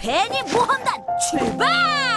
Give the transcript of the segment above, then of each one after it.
베니 모험단 출발!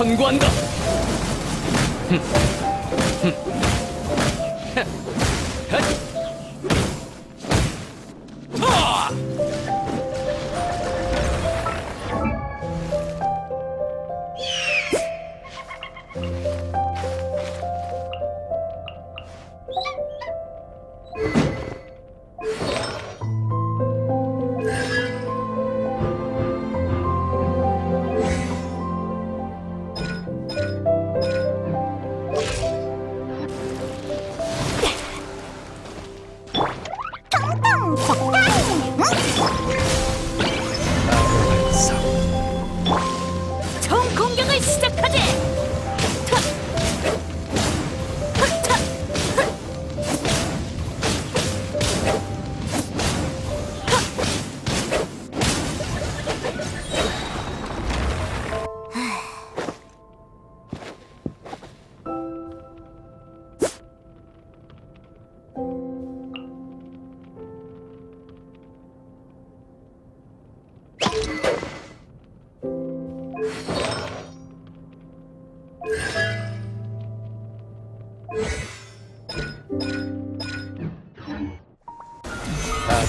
선고한다 흠. 텅텅 적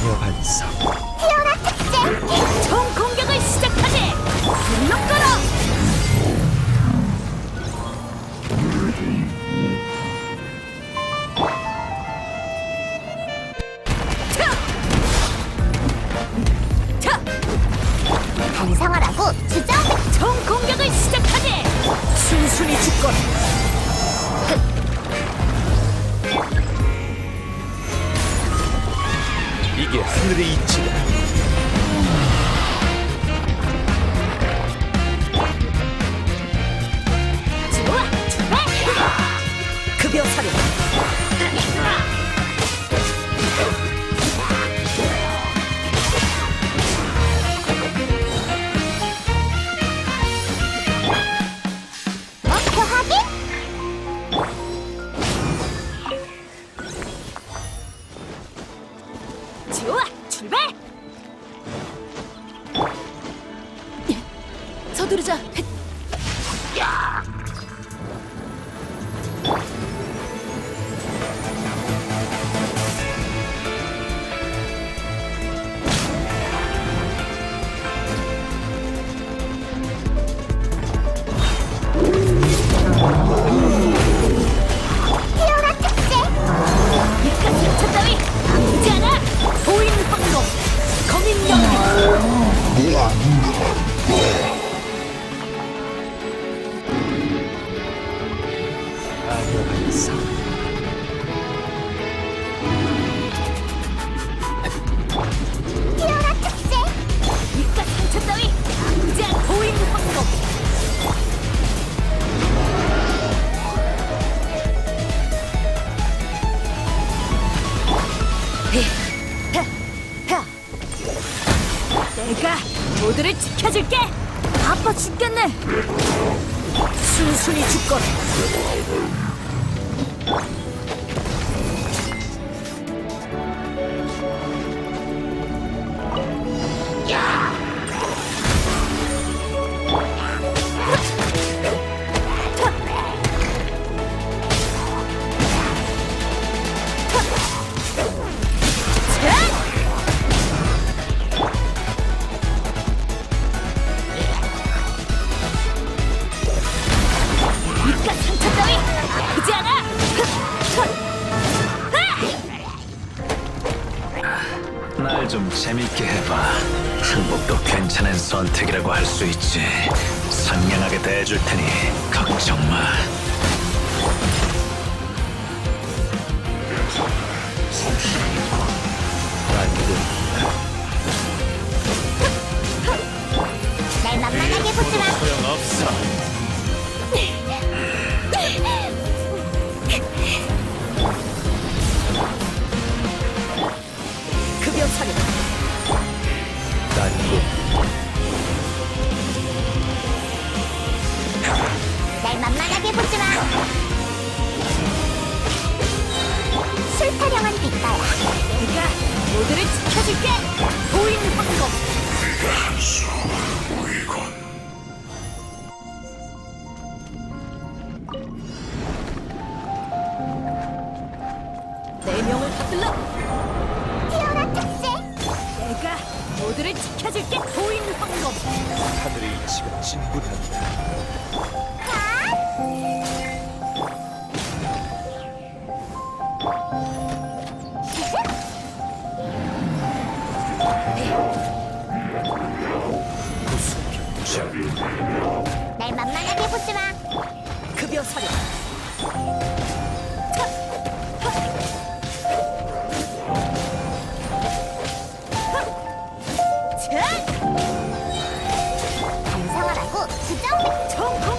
要怕你杀我 이게 하늘의 이치다 반사 피오라 특제 이깟 상처 따위 아프지! 보인 방법! 하! 내가 모두를 지켜줄게! 아파 죽겠네! 순순히 죽거라! Thank you. 재밌게 해봐. 항복도 괜찮은 선택이라고 할 수 있지. 상냥하게 대해줄 테니 걱정 마. 날 만만하게 보지 마. 소용없어. 정치가 진군한다. 날 만만하게 보지 마. 급여 서류. 진짜? 정보!